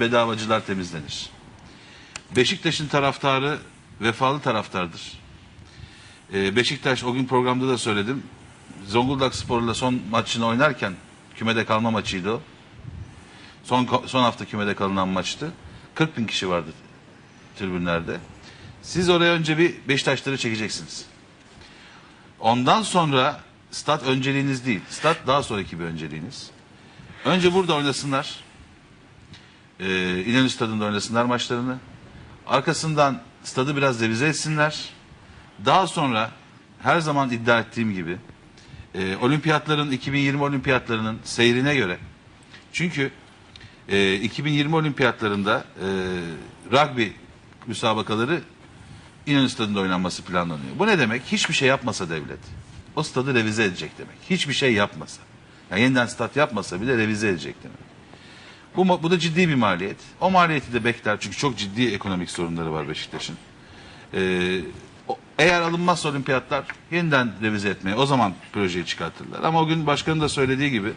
bedavacılar temizlenir. Beşiktaş'ın taraftarı vefalı taraftardır. Ee, Beşiktaş o gün programda da söyledim. Zonguldak Spor'la son maçını oynarken kümede kalma maçıydı o. Son son hafta kümede kalınan maçtı. 40 bin kişi vardı tribünlerde. Siz oraya önce bir Beşiktaşları çekeceksiniz. Ondan sonra stat önceliğiniz değil. Stat daha sonraki bir önceliğiniz. Önce burada oynasınlar. Ee, İnönü Stadı'nda oynasınlar maçlarını. Arkasından stadı biraz revize etsinler. Daha sonra her zaman iddia ettiğim gibi e, olimpiyatların 2020 olimpiyatlarının seyrine göre çünkü e, 2020 olimpiyatlarında e, rugby müsabakaları İnönü Stadı'nda oynanması planlanıyor. Bu ne demek? Hiçbir şey yapmasa devlet. O stadı revize edecek demek. Hiçbir şey yapmasa. Yani yeniden stat yapmasa bile revize edecek demek. Bu, bu da ciddi bir maliyet. O maliyeti de bekler çünkü çok ciddi ekonomik sorunları var Beşiktaş'ın. Ee, eğer alınmazsa olimpiyatlar yeniden revize etmeye o zaman projeyi çıkartırlar. Ama o gün başkanın da söylediği gibi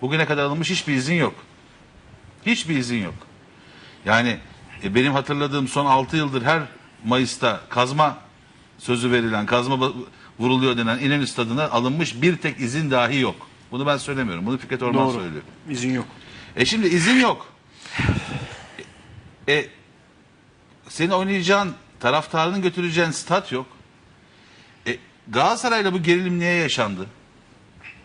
bugüne kadar alınmış hiçbir izin yok. Hiçbir izin yok. Yani e, benim hatırladığım son 6 yıldır her Mayıs'ta kazma sözü verilen, kazma vuruluyor denen İnönü Stadı'na alınmış bir tek izin dahi yok. Bunu ben söylemiyorum. Bunu Fikret Orman Doğru. söylüyor. İzin yok. E şimdi izin yok. E senin oynayacağın taraftarının götüreceğin stat yok. E Galatasaray'la bu gerilim niye yaşandı?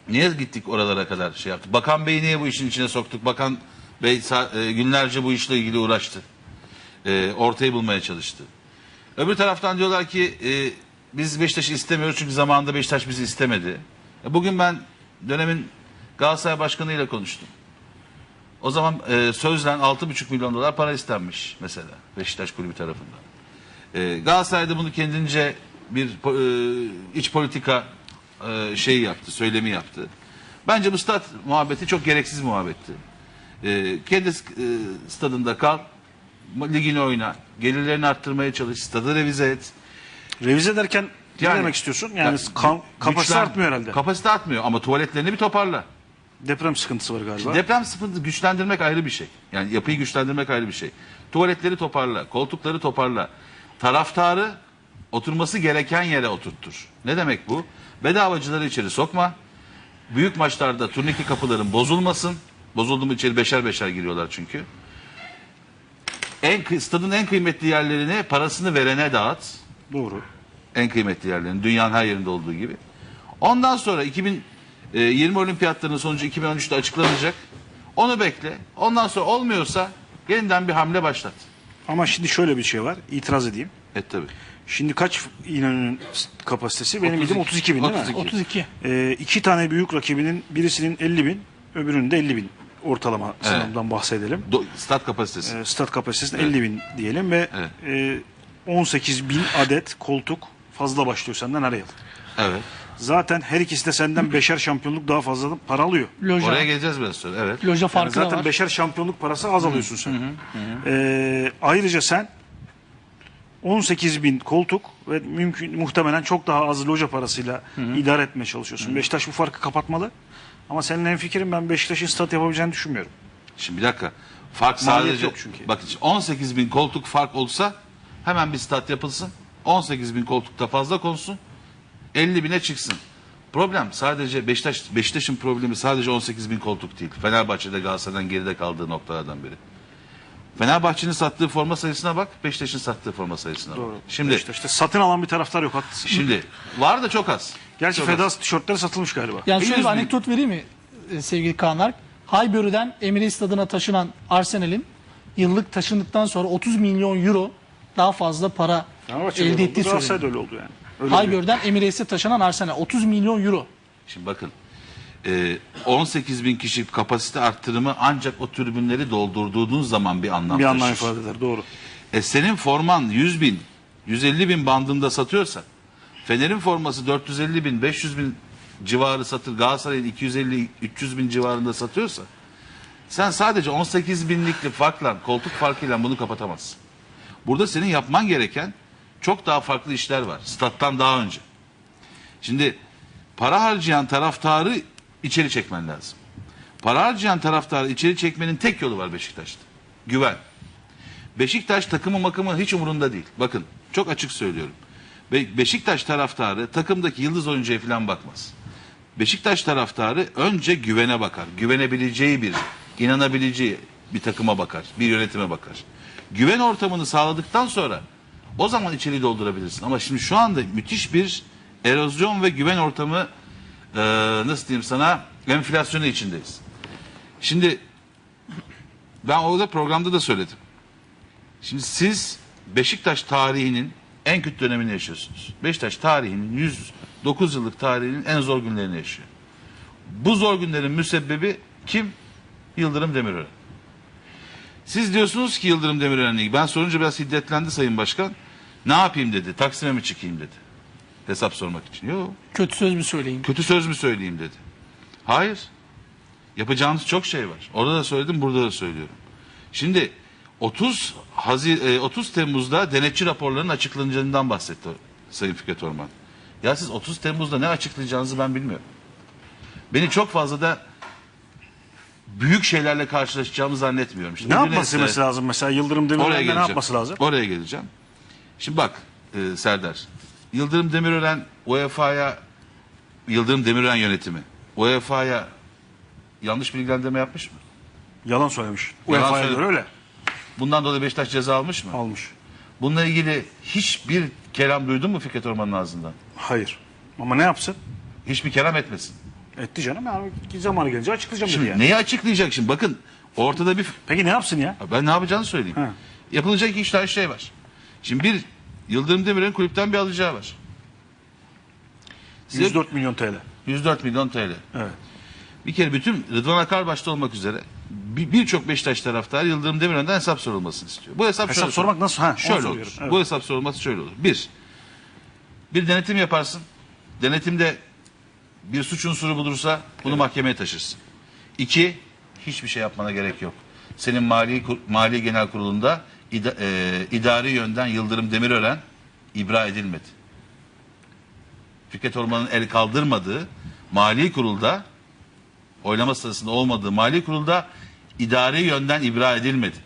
Niye gittik oralara kadar şey yaptık? Bakan Bey'i niye bu işin içine soktuk? Bakan Bey e, günlerce bu işle ilgili uğraştı. E, ortayı bulmaya çalıştı. Öbür taraftan diyorlar ki e, biz Beşiktaş'ı istemiyoruz çünkü zamanında Beşiktaş bizi istemedi. E, bugün ben dönemin Galatasaray Başkanı ile konuştum. O zaman e, sözlen 6,5 milyon dolar para istenmiş mesela Beşiktaş kulübü tarafından. E, Galatasaray da bunu kendince bir e, iç politika e, şeyi yaptı, söylemi yaptı. Bence bu stat muhabbeti çok gereksiz muhabbetti. E, kendi e, stadında kal, ligini oyna, gelirlerini arttırmaya çalış, stadı revize et. Revize derken ne Yani- demek istiyorsun? Yani Ya, kan- kapasite artmıyor herhalde. Kapasite artmıyor ama tuvaletlerini bir toparla. Deprem sıkıntısı var galiba. Deprem sıkıntı güçlendirmek ayrı bir şey. Yani yapıyı güçlendirmek ayrı bir şey. Tuvaletleri toparla, koltukları toparla. Taraftarı oturması gereken yere oturttur. Ne demek bu? Bedavacıları içeri sokma. Büyük maçlarda turnike kapıların bozulmasın. Bozuldu mu içeri beşer beşer giriyorlar çünkü. En, stadın en kıymetli yerlerini parasını verene dağıt Doğru. en kıymetli yerlerini dünyanın her yerinde olduğu gibi. Ondan sonra 2020 olimpiyatlarının sonucu 2013'te açıklanacak. Onu bekle. Ondan sonra olmuyorsa yeniden bir hamle başlat. Ama şimdi şöyle bir şey var. İtiraz edeyim. Et tabii. Şimdi kaç İnönü'nün kapasitesi? Benim 32. bildiğim 32 bin değil mi? 32. 32. Ee, iki tane büyük rakibinin birisinin 50 bin, öbürünün de 50 bin ortalama sınavdan bahsedelim. Do- stat kapasitesi. Ee, stat kapasitesinin 50 bin diyelim ve Evet. e, 18 bin adet koltuk fazla başlıyor senden her yıl. Evet. Zaten her ikisi de senden beşer şampiyonluk daha fazla para alıyor. Loja, Oraya geleceğiz biraz sonra. Evet. loja Yani farkı da zaten var. beşer şampiyonluk parası az alıyorsun sen. Ee, ayrıca sen 18 bin koltuk ve mümkün muhtemelen çok daha az loja parasıyla idare etmeye çalışıyorsun. Beşiktaş bu farkı kapatmalı. Ama senin en fikrin ben Beşiktaş'ın stat yapabileceğini düşünmüyorum. Şimdi bir dakika. Fark Maliyet sadece yok çünkü. bakın 18 bin koltuk fark olsa hemen bir stat yapılsın. 18 bin koltukta fazla konsun. 50 bine çıksın. Problem sadece Beşiktaş Beşiktaş'ın problemi sadece 18 bin koltuk değil. Fenerbahçe'de Galatasaray'dan geride kaldığı noktalardan biri. Fenerbahçe'nin sattığı forma sayısına bak, Beşiktaş'ın sattığı forma sayısına bak. Şimdi Beşiktaş'ta satın alan bir taraftar yok haklısın. şimdi var da çok az. Gerçi Çok Feda az. tişörtleri satılmış galiba. Yani şöyle 100 bir anekdot vereyim mi e, sevgili Kaanlar? Highbury'den Emirates stadına taşınan Arsenal'in yıllık taşındıktan sonra 30 milyon euro daha fazla para elde ettiği Galatasaray'da söyleniyor. öyle oldu yani. Öyle. Highbury'den Emirates'e taşınan Arsenal 30 milyon euro. Şimdi bakın e, 18 bin kişi kapasite arttırımı ancak o tribünleri doldurduğun zaman bir anlam bir anlam taşır. ifade eder doğru. E senin forman 100 bin, 150 bin bandında satıyorsa, Fener'in forması 450 bin, 500 bin civarı satır, Galatasaray'ın 250, 300 bin civarında satıyorsa, sen sadece 18 binlikli farkla, koltuk farkıyla bunu kapatamazsın. Burada senin yapman gereken çok daha farklı işler var. Stat'tan daha önce. Şimdi para harcayan taraftarı içeri çekmen lazım. Para harcayan taraftarı içeri çekmenin tek yolu var Beşiktaş'ta. Güven. Beşiktaş takımı makımı hiç umurunda değil. Bakın çok açık söylüyorum. Be- Beşiktaş taraftarı takımdaki yıldız oyuncuya falan bakmaz. Beşiktaş taraftarı önce güvene bakar. Güvenebileceği bir, inanabileceği bir takıma bakar. Bir yönetime bakar. Güven ortamını sağladıktan sonra o zaman içeri doldurabilirsin. Ama şimdi şu anda müthiş bir erozyon ve güven ortamı eee, nasıl diyeyim sana enflasyonu içindeyiz. Şimdi ben orada programda da söyledim. Şimdi siz Beşiktaş tarihinin en kötü dönemini yaşıyorsunuz. Beşiktaş tarihinin 109 yıllık tarihinin en zor günlerini yaşıyor. Bu zor günlerin müsebbibi kim? Yıldırım Demirören. Siz diyorsunuz ki Yıldırım Demirören'le ilgili. Ben sorunca biraz hiddetlendi Sayın Başkan. Ne yapayım dedi. Taksim'e mi çıkayım dedi. Hesap sormak için. Yok. Kötü söz mü söyleyeyim? Kötü söz mü söyleyeyim dedi. Hayır. Yapacağınız çok şey var. Orada da söyledim, burada da söylüyorum. Şimdi 30 Hazi- e, 30 Temmuz'da denetçi raporlarının açıklanacağından bahsetti Sayın Fikret Orman. Ya siz 30 Temmuz'da ne açıklayacağınızı ben bilmiyorum. Beni çok fazla da büyük şeylerle karşılaşacağımı zannetmiyorum. İşte Ne yapması mesela lazım? Mesela Yıldırım Oraya Demirören'de geleceğim. ne yapması lazım? Oraya geleceğim. Şimdi bak e, Serdar. Yıldırım Demirören UEFA'ya Yıldırım Demirören yönetimi UEFA'ya yanlış bilgilendirme yapmış mı? Yalan söylemiş. Yalan UEFA'ya söyle- göre öyle. Bundan dolayı Beşiktaş ceza almış mı? Almış. Bununla ilgili hiçbir kelam duydun mu Fikret Orman'ın ağzından? Hayır. Ama ne yapsın? Hiçbir kelam etmesin. Etti canım. Yani zamanı gelince açıklayacağım dedi Şimdi yani. neyi açıklayacak şimdi? Bakın ortada bir Peki ne yapsın ya? Ben ne yapacağını söyleyeyim. Ha. Yapılacak iki üç tane şey var. Şimdi bir Yıldırım Demirören kulüpten bir alacağı var. Size 104 milyon TL. 104 milyon TL. Evet. Bir kere bütün Rıdvan Akar başta olmak üzere bir- birçok Beşiktaş taraftarı Yıldırım Demirören'den hesap sorulmasını istiyor. Bu hesap, Hesap şöyle sormak nasıl? Ha, onu şöyle olur. Evet. Bu hesap sorulması şöyle olur. Bir, bir denetim yaparsın. Denetimde bir suç unsuru bulursa bunu mahkemeye taşırsın. İki, hiçbir şey yapmana gerek yok. Senin Mali, Kur- Mali Genel Kurulu'nda ida- e, idari yönden Yıldırım Demirören ibra edilmedi. Fikret Orman'ın el kaldırmadığı Mali Kurul'da oylama sırasında olmadığı Mali Kurul'da idari yönden ibra edilmedi.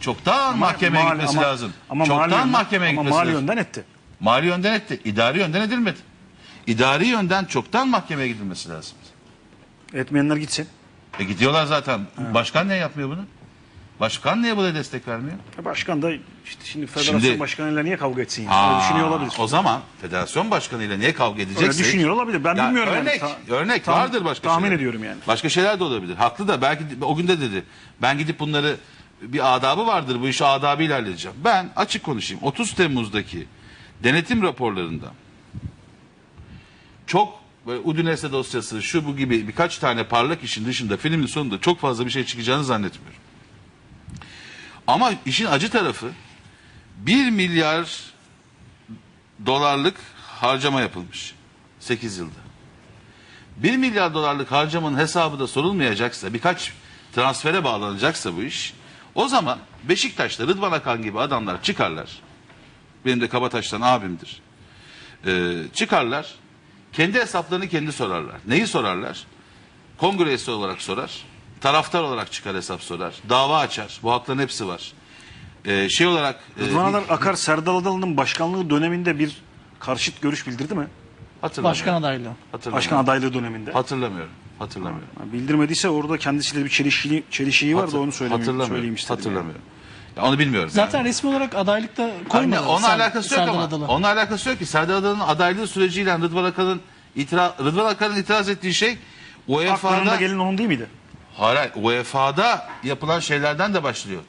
Çoktan mahkemeye Mali- gitmesi ama- lazım. Ama Çoktan mali yönden- mahkemeye ama gitmesi mali lazım. yönden etti. Mali yönden etti. İdari yönden edilmedi. İdari yönden çoktan mahkemeye gidilmesi lazım. Etmeyenler gitsin. E gidiyorlar zaten. Başkan niye yapmıyor bunu? Başkan niye buna destek vermiyor? E Başkan da işte şimdi federasyon Şimdi- başkanıyla niye kavga etsin yani? Aa, Öyle düşünüyor olabilir. O zaman federasyon başkanıyla niye kavga edeceksek? Öyle düşünüyor olabilir. Ben Ya bilmiyorum örnek, yani. Ta- örnek tahmin- vardır başka tahmin şeyler. ediyorum yani. Başka şeyler de olabilir. Haklı da belki o gün de dedi. Ben gidip bunları bir adabı vardır bu işi adabı ilerleyeceğim. Ben açık konuşayım. 30 Temmuz'daki denetim raporlarında çok Udinese dosyası şu bu gibi birkaç tane parlak işin dışında filmin sonunda çok fazla bir şey çıkacağını zannetmiyorum. Ama işin acı tarafı 1 milyar dolarlık harcama yapılmış 8 yılda. 1 milyar dolarlık harcamanın hesabı da sorulmayacaksa birkaç transfere bağlanacaksa bu iş o zaman Beşiktaş'ta Rıdvan Akan gibi adamlar çıkarlar. Benim de Kabataş'tan abimdir. Ee, çıkarlar. Kendi hesaplarını kendi sorarlar. Neyi sorarlar? Kongre üyesi olarak sorar. Taraftar olarak çıkar hesap sorar. Dava açar. Bu hakların hepsi var. Ee, şey olarak e, Rıdvan Adar Akar Serdal Adalı'nın başkanlığı döneminde bir karşıt görüş bildirdi mi? hatırlamıyorum. Başkan adaylığı. Hatırlamıyorum. Başkan adaylığı döneminde. Hatırlamıyorum. Hatırlamıyorum. Ha, Bildirmediyse orada kendisiyle bir çelişkili, çelişiği var da onu söyleyeyim, Hatırlamıyorum. söyleyeyim istedim. Hatırlamıyorum. Ya onu bilmiyorum. Zaten yani. resmi olarak adaylıkta koymadı. onunla Ser- alakası yok Serdar ama. Adalı. Onunla alakası yok ki. Serdar Adalı'nın adaylığı süreciyle Rıdvan Akalın itiraz, Rıdvan Akalın itiraz ettiği şey UEFA'da gelin onun değil miydi? hayır, UEFA'da yapılan şeylerden de başlıyor.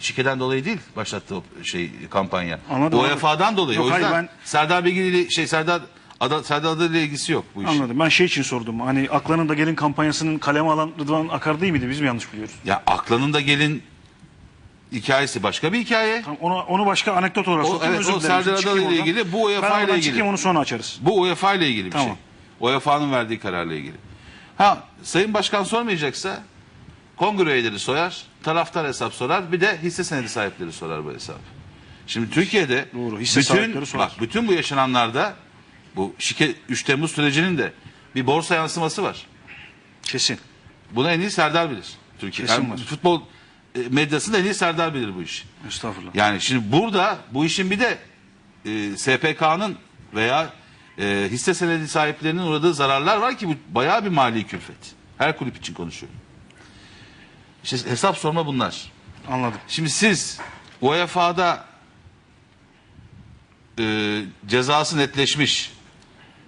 Şikeden dolayı değil başlattığı o şey kampanya. Anladım, UEFA'dan dolayı. Yok, o yüzden hayır, ben- Serdar Bilgili ile şey Serdar Ada, Serdar Adalı ile ilgisi yok bu işin. Anladım. Ben şey için sordum. Hani Aklan'ın da gelin kampanyasının kaleme alan Rıdvan Akar değil miydi? Biz mi yanlış biliyoruz? Ya aklının da gelin hikayesi başka bir hikaye. Tamam, onu, onu başka anekdot olarak O- sokayım. evet, özür o dilerim. Serdar Çıkayım Adalı ile oradan. ilgili, bu UEFA Ben ile oradan ilgili. çıkayım onu sonra açarız. Bu UEFA ile ilgili bir Tamam. şey. UEFA'nın verdiği kararla ilgili. Ha Sayın Başkan sormayacaksa kongre üyeleri sorar, taraftar hesap sorar, bir de hisse senedi sahipleri sorar bu hesabı. Şimdi Türkiye'de Doğru, hisse bütün sahipleri sorar. bak bütün bu yaşananlarda bu şike 3 Temmuz sürecinin de bir borsa yansıması var. Kesin. Bunu en iyi Serdar bilir. Türkiye. Kesin var. futbol medyasını en iyi Serdar bilir bu işi. Estağfurullah. Yani şimdi burada bu işin bir de e, SPK'nın veya e, hisse senedi sahiplerinin uğradığı zararlar var ki bu bayağı bir mali külfet. Her kulüp için konuşuyorum. İşte hesap sorma bunlar. Anladım. Şimdi siz UEFA'da e, cezası netleşmiş,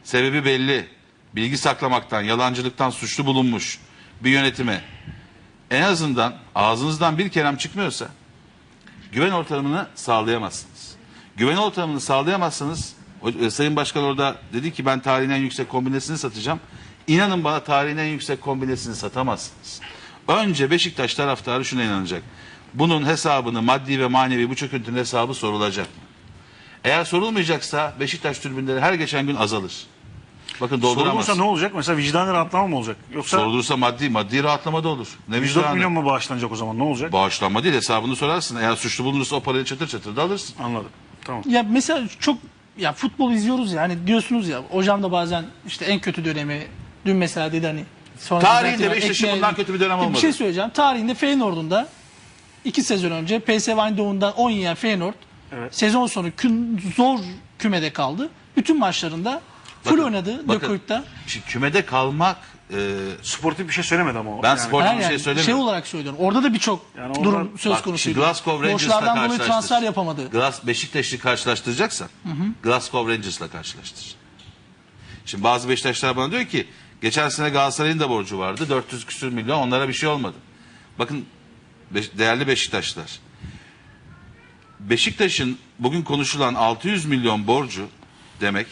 sebebi belli, bilgi saklamaktan, yalancılıktan suçlu bulunmuş bir yönetime en azından ağzınızdan bir kelam çıkmıyorsa güven ortamını sağlayamazsınız. Güven ortamını sağlayamazsanız e, Sayın Başkan orada dedi ki ben tarihin en yüksek kombinesini satacağım. İnanın bana tarihin en yüksek kombinesini satamazsınız. Önce Beşiktaş taraftarı şuna inanacak. Bunun hesabını maddi ve manevi bu çöküntünün hesabı sorulacak. Eğer sorulmayacaksa Beşiktaş tribünleri her geçen gün azalır. Bakın dolduramaz. Sorulursa ne olacak? Mesela vicdani rahatlama mı olacak? Yoksa Sorulursa maddi maddi rahatlama da olur. Ne 104 vicdanı? milyon mu bağışlanacak o zaman? Ne olacak? Bağışlanma değil hesabını sorarsın. Eğer suçlu bulunursa o parayı çatır çatır da alırsın. Anladım. Tamam. Ya mesela çok ya futbol izliyoruz ya hani diyorsunuz ya hocam da bazen işte en kötü dönemi dün mesela dedi hani sonra Tarihinde düzeltilen Beşiktaş'ın ekmeğe- bundan kötü bir dönem Bir olmadı. şey söyleyeceğim. Tarihinde Feyenoord'un da iki sezon önce PSV Eindhoven'dan 10 yiyen Feyenoord Evet. sezon sonu kün, zor kümede kaldı. Bütün maçlarında full Bakın, oynadı bakın. Şimdi kümede kalmak e, Sportif bir şey söylemedi ama o. Ben Yani spor- Her bir şey yani söylemiyorum. şey olarak söylüyorum. Orada da birçok Yani durum söz bak, konusu. şimdi Glasgow Rangers'la Borçlardan dolayı karşılaştır. transfer yapamadı. Glas, Beşiktaş'ı karşılaştıracaksan Glasgow Rangers'la karşılaştır. Şimdi bazı Beşiktaşlar bana diyor ki geçen sene Galatasaray'ın da borcu vardı. 400 küsür milyon onlara bir şey olmadı. Bakın Beş- değerli Beşiktaşlar. Beşiktaş'ın bugün konuşulan 600 milyon borcu demek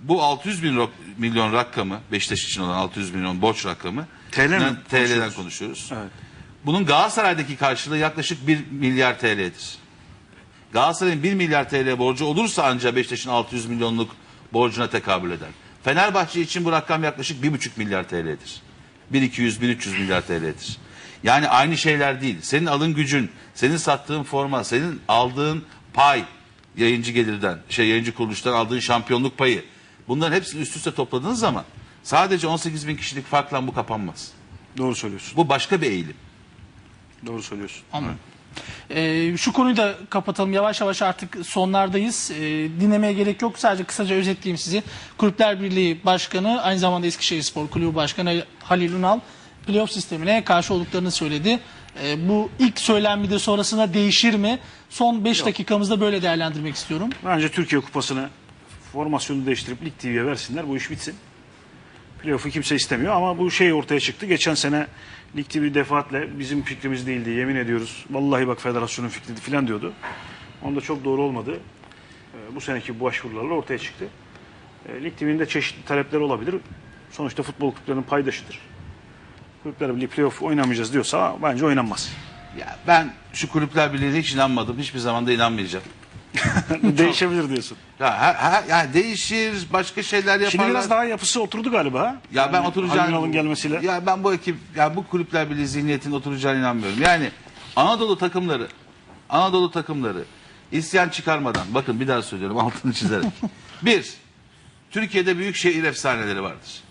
bu 600 bin milyon rakamı Beşiktaş için olan 600 milyon borç rakamı TL mi TL'den konuşuyoruz? Evet. Bunun Galatasaray'daki karşılığı yaklaşık 1 milyar TL'dir. Galatasaray'ın 1 milyar TL borcu olursa ancak Beşiktaş'ın 600 milyonluk borcuna tekabül eder. Fenerbahçe için bu rakam yaklaşık 1,5 milyar TL'dir. 1-200-1-300 milyar TL'dir. Yani aynı şeyler değil. Senin alın gücün, senin sattığın forma, senin aldığın pay, yayıncı gelirden, şey yayıncı kuruluştan aldığın şampiyonluk payı. Bunların hepsini üst üste topladığınız zaman sadece 18 bin kişilik farkla bu kapanmaz. Doğru söylüyorsun. Bu başka bir eğilim. Doğru söylüyorsun. Anladım. Ee, şu konuyu da kapatalım. Yavaş yavaş artık sonlardayız. Ee, dinlemeye gerek yok. Sadece kısaca özetleyeyim sizi. Kulüpler Birliği Başkanı, aynı zamanda Eskişehir Spor Kulübü Başkanı Halil Ünal playoff sistemine karşı olduklarını söyledi. Ee, bu ilk söylenmede sonrasında değişir mi? Son 5 dakikamızda böyle değerlendirmek istiyorum. Bence Türkiye Kupası'nı formasyonu değiştirip Lig TV'ye versinler. Bu iş bitsin. Playoff'u kimse istemiyor ama bu şey ortaya çıktı. Geçen sene Lig TV defaatle bizim fikrimiz değildi yemin ediyoruz. Vallahi bak federasyonun fikriydi falan diyordu. Onda çok doğru olmadı. Ee, Bu seneki bu başvurularla ortaya çıktı. Ee, Lig TV'nin de çeşitli talepleri olabilir. Sonuçta futbol kulüplerinin paydaşıdır. Kulüpler Birliği playoff oynamayacağız diyorsa bence oynanmaz. Ya ben şu kulüpler birliğine hiç inanmadım. Hiçbir zaman da inanmayacağım. Değişebilir diyorsun. Ya, ha, ha- ya değişir, başka şeyler yaparlar. Şimdi biraz daha yapısı oturdu galiba. ya ben Yani Ünal'ın gelmesiyle. Ya ben bu ekip, ya bu kulüpler birliği zihniyetinin oturacağına inanmıyorum. Yani Anadolu takımları, Anadolu takımları isyan çıkarmadan, bakın bir daha söylüyorum altını çizerek. bir, Türkiye'de büyük şehir efsaneleri vardır.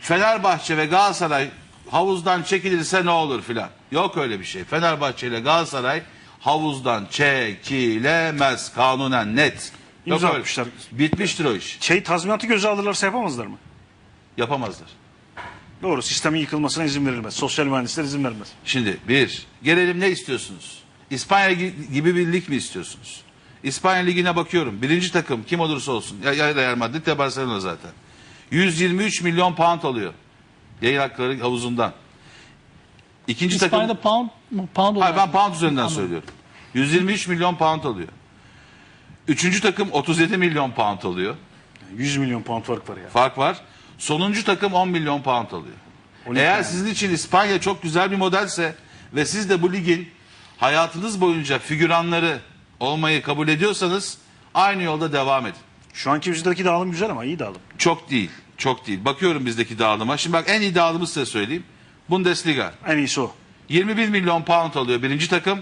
Fenerbahçe ve Galatasaray havuzdan çekilirse ne olur filan. Yok öyle bir şey. Fenerbahçe ile Galatasaray havuzdan çekilemez. Kanunen net. Yok İmza öyle. atmışlar. Bitmiştir o iş. Şey tazminatı göze alırlarsa yapamazlar mı? Yapamazlar. Doğru sistemin yıkılmasına izin verilmez. Sosyal mühendisler izin vermez. Şimdi bir, gelelim ne istiyorsunuz? İspanya gi- gibi bir lig mi istiyorsunuz? İspanya Ligi'ne bakıyorum. Birinci takım kim olursa olsun. Ya, ya Real Madrid ya Barcelona zaten. 123 milyon pound alıyor. Yayın hakları havuzundan. İkinci İspanya'da takım... pound? Pound Hayır ben pound üzerinden Anladım. söylüyorum. 123 milyon pound alıyor. Üçüncü takım 37 milyon pound alıyor. 100 milyon pound fark var ya. Fark var. Sonuncu takım 10 milyon pound alıyor. Eğer yani. sizin için İspanya çok güzel bir modelse ve siz de bu ligin hayatınız boyunca figüranları olmayı kabul ediyorsanız aynı yolda devam edin. Şu anki bizdeki dağılım güzel ama iyi dağılım. Çok değil, çok değil. Bakıyorum bizdeki dağılıma. Şimdi bak en iyi dağılımı size söyleyeyim. Bundesliga. En iyisi o. 21 milyon pound alıyor birinci takım.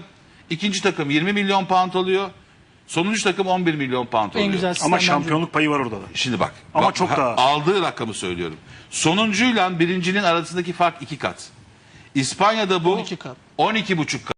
ikinci takım 20 milyon pound alıyor. Sonuncu takım 11 milyon pound alıyor. en güzel Ama şampiyonluk payı var orada da. Şimdi bak. Ama bak, çok ha- daha az. Aldığı rakamı söylüyorum. Sonuncuyla birincinin arasındaki fark iki kat. İspanya'da bu 12 kat. 12,5 kat.